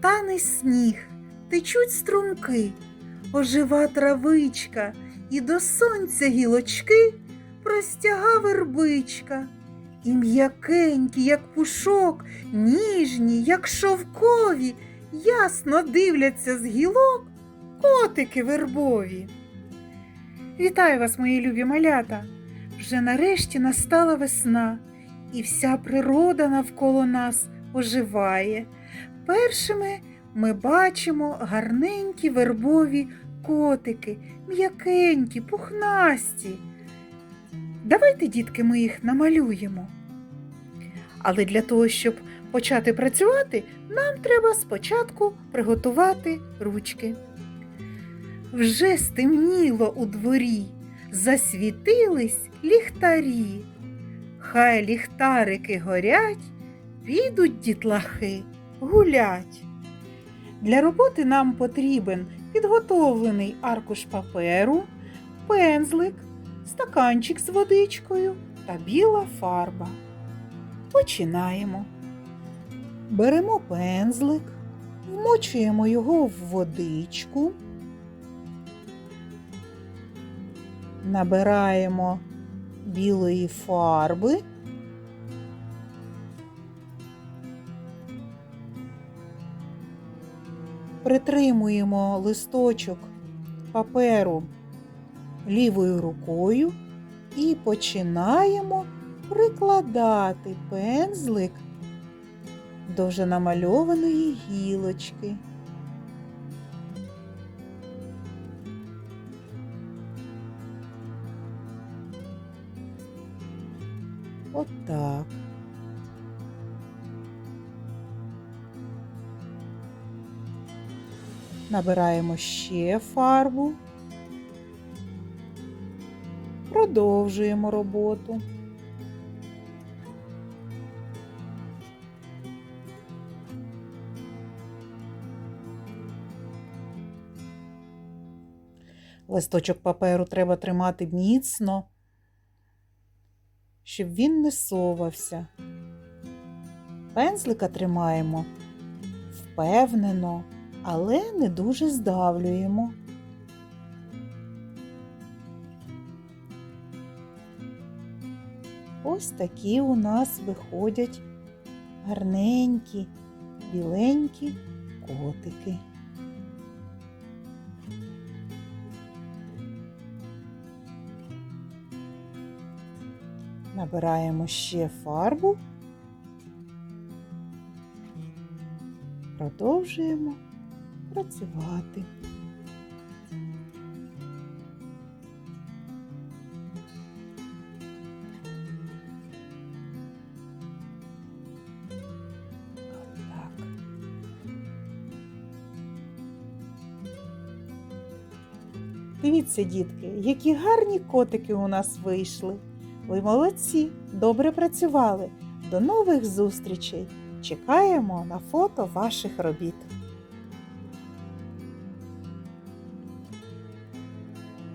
Тане сніг, течуть струмки, ожива травичка, і до сонця гілочки простяга вербичка. І м'якенькі, як пушок, ніжні, як шовкові, ясно дивляться з гілок котики вербові. Вітаю вас, мої любі малята! Вже нарешті настала весна, і вся природа навколо нас оживає. Першими ми бачимо гарненькі вербові котики, м'якенькі, пухнасті. Давайте, дітки, ми їх намалюємо. Але для того, щоб почати працювати, нам треба спочатку приготувати ручки. Вже стемніло у дворі, засвітились ліхтарі. Хай ліхтарики горять, підуть дітлахи гулять. Для роботи нам потрібен підготовлений аркуш паперу, пензлик, стаканчик з водичкою та біла фарба. Починаємо. Беремо пензлик, вмочуємо його в водичку, набираємо білої фарби. Притримуємо листочок паперу лівою рукою і починаємо прикладати пензлик до вже намальованої гілочки. Отак. Набираємо ще фарбу. Продовжуємо роботу. Листочок паперу треба тримати міцно, щоб він не совався. Пензлика тримаємо впевнено, але не дуже здавлюємо. Ось такі у нас виходять гарненькі, біленькі котики. Набираємо ще фарбу, продовжуємо працювати. Дивіться, дітки, які гарні котики у нас вийшли. Ви молодці, добре працювали. До нових зустрічей! Чекаємо на фото ваших робіт.